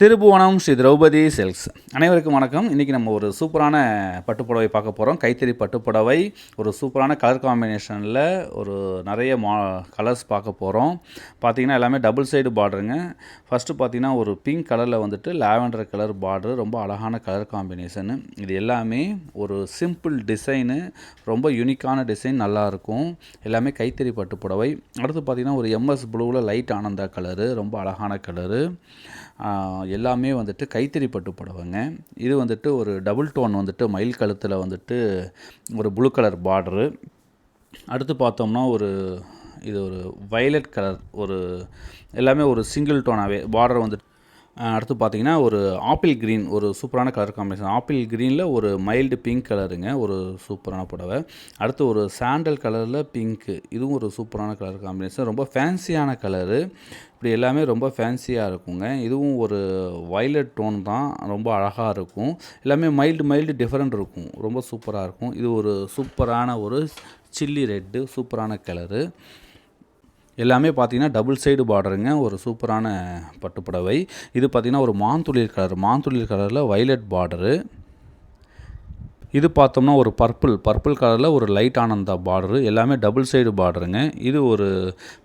Thirubuvanam Sri Draupadi silks. அனைவருக்கும் வணக்கம். இன்றைக்கி நம்ம ஒரு சூப்பரான பட்டுப்புடவை பார்க்க போகிறோம் கைத்தறி பட்டுப்புடவை ஒரு சூப்பரான கலர் காம்பினேஷனில் ஒரு நிறைய மா கலர்ஸ் பார்க்க போகிறோம் பார்த்தீங்கன்னா எல்லாமே டபுள் சைடு பார்டருங்க ஃபஸ்ட்டு பார்த்தீங்கன்னா ஒரு பிங்க் கலரில் வந்துட்டு லாவெண்டர் கலர் பார்டர் ரொம்ப அழகான கலர் காம்பினேஷனு இது எல்லாமே ஒரு சிம்பிள் டிசைனு ரொம்ப யூனிக்கான டிசைன் நல்லாயிருக்கும் எல்லாமே கைத்தறி பட்டுப்புடவை. அடுத்து பார்த்தீங்கன்னா ஒரு எம்எஸ் ப்ளூவில் லைட் ஆனந்தா கலரு ரொம்ப அழகான கலரு எல்லாமே வந்துட்டு கைத்தறி பட்டு புடவைங்க. இது வந்துட்டு ஒரு டபுள் டோன் வந்துட்டு மயில் கழுத்தில் வந்துட்டு ஒரு ப்ளூ கலர் பார்டரு அடுத்து பார்த்தோம்னா ஒரு இது ஒரு வயலட் கலர் ஒரு எல்லாமே ஒரு சிங்கிள் டோனாகவே பார்டர் வந்துட்டு அடுத்து பார்த்தீங்கன்னா ஒரு ஆப்பிள் க்ரீன் ஒரு சூப்பரான கலர் காம்பினேஷன் ஆப்பிள் க்ரீனில் ஒரு மைல்டு பிங்க் கலருங்க ஒரு சூப்பரான புடவை. அடுத்து ஒரு சாண்டல் கலரில் பிங்க்கு இதுவும் ஒரு சூப்பரான கலர் காம்பினேஷன் ரொம்ப ஃபேன்சியான கலரு இப்படி எல்லாமே ரொம்ப ஃபேன்சியாக இருக்குங்க. இதுவும் ஒரு வயலட் டோன் தான் ரொம்ப அழகாக இருக்கும். எல்லாமே மைல்டு மைல்டு டிஃப்ரெண்ட் இருக்கும். ரொம்ப சூப்பராக இருக்கும். இது ஒரு சூப்பரான ஒரு சில்லி ரெட்டு சூப்பரான கலரு எல்லாமே பார்த்தீங்கன்னா டபுள் சைடு பார்டருங்க ஒரு சூப்பரான பட்டுப்புடவை. இது பார்த்தீங்கன்னா ஒரு மாந்துளிர் கலர் மாந்துளிர் கலரில் வைலட் பார்டரு இது பார்த்தோம்னா ஒரு பர்பிள் பர்பிள் கலரில் ஒரு லைட் ஆனந்தா பார்டரு எல்லாமே டபுள் சைடு பார்டருங்க இது ஒரு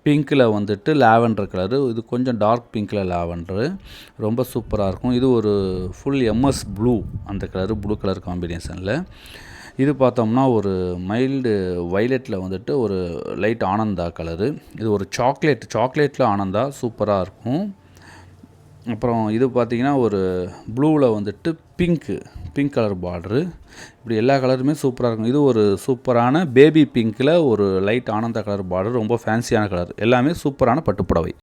பிங்க்கில் வந்துட்டு லாவெண்டர் கலரு இது கொஞ்சம் டார்க் பிங்க்கில் லாவெண்டரு ரொம்ப சூப்பராக இருக்கும். இது ஒரு ஃபுல் எம்எஸ் ப்ளூ அந்த கலரு ப்ளூ கலர் காம்பினேஷனில் இது பார்த்தோம்னா ஒரு மைல்டு வைலெட்டில் வந்துட்டு ஒரு லைட் ஆனந்தா கலரு. இது ஒரு சாக்லேட் சாக்லேட்டில் ஆனந்தா சூப்பராக இருக்கும். அப்புறம் இது பார்த்தீங்கன்னா ஒரு ப்ளூவில் வந்துட்டு பிங்க்கு பிங்க் கலர் பார்டரு. இப்படி எல்லா கலருமே சூப்பராக இருக்கும். இது ஒரு சூப்பரான பேபி பிங்க்கில் ஒரு லைட் ஆனந்தா கலர் பார்டர். ரொம்ப ஃபேன்சியான கலர். எல்லாமே சூப்பரான பட்டுப்புடவை.